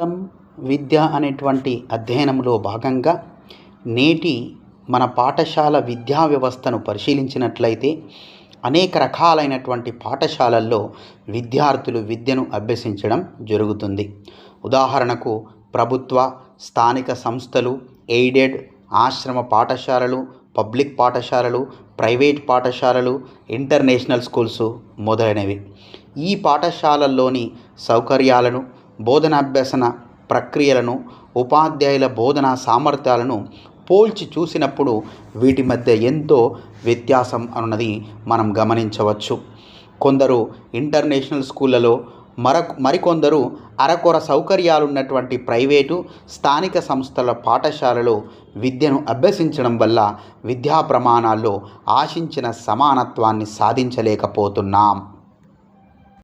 మొత్తం విద్య అనేటువంటి అధ్యయనంలో భాగంగా నేటి మన పాఠశాల విద్యా వ్యవస్థను పరిశీలించినట్లయితే అనేక రకాలైనటువంటి పాఠశాలల్లో విద్యార్థులు విద్యను అభ్యసించడం జరుగుతుంది. ఉదాహరణకు ప్రభుత్వ స్థానిక సంస్థలు ఎయిడెడ్ ఆశ్రమ పాఠశాలలు పబ్లిక్ పాఠశాలలు ప్రైవేట్ పాఠశాలలు ఇంటర్నేషనల్ స్కూల్స్ మొదలైనవి. ఈ పాఠశాలల్లోని సౌకర్యాలను బోధనాభ్యసన ప్రక్రియలను ఉపాధ్యాయుల బోధనా సామర్థ్యాలను పోల్చి చూసినప్పుడు వీటి మధ్య ఎంతో వ్యత్యాసం అన్నది మనం గమనించవచ్చు. కొందరు ఇంటర్నేషనల్ స్కూళ్ళలో మర మరికొందరు అరకొర సౌకర్యాలు ఉన్నటువంటి ప్రైవేటు స్థానిక సంస్థల పాఠశాలలో విద్యను అభ్యసించడం వల్ల విద్యా ప్రమాణాల్లో ఆశించిన సమానత్వాన్ని సాధించలేకపోతున్నాం.